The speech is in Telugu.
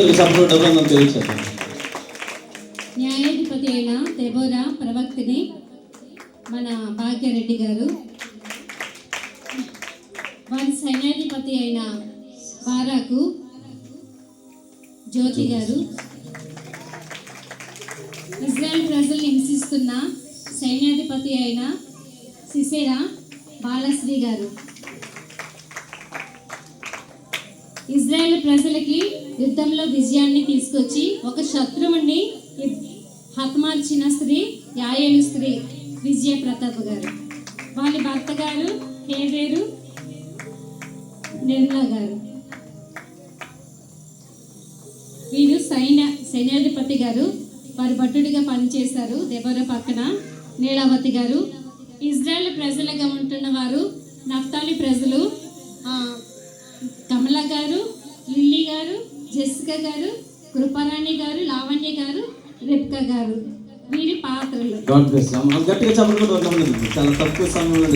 అందరికి సపోర్ట్ అభినందన న్యాయాధిపతి అయిన తెబోరా ప్రవక్తిని మన భాగ్యరెడ్డి గారు. వారి సైన్యాధిపతి అయిన బారాకు జ్యోతి గారు. ఇజ్రాయెల్ ప్రజలు హింసిస్తున్న సైన్యాధిపతి అయిన సిసేరా బాలశ్రీ గారు. ఇజ్రాయెల్ ప్రజలకి యుద్ధంలో విజయాన్ని తీసుకొచ్చి ఒక శత్రువుని హతమార్చిన స్త్రీ యాయేలు స్త్రీ విజయ ప్రతాప్ గారు. వాళ్ళ భర్త గారు హేవేరు నిర్మలా గారు. వీరు సైన్య సైన్యాధిపతి గారు వారి భట్టుడిగా పనిచేశారు దెబర పక్కన నీలావతి గారు. ఇజ్రాయెల్ ప్రజలుగా ఉంటున్న వారు నఫ్తాలి ప్రజలు కమల గారు లిల్లీ గారు జెసిక గారు కృపారాణి గారు లావణ్య గారు రిప్క గారు. వీరి పాత్రలు. చాలా తక్కువ సమయంలో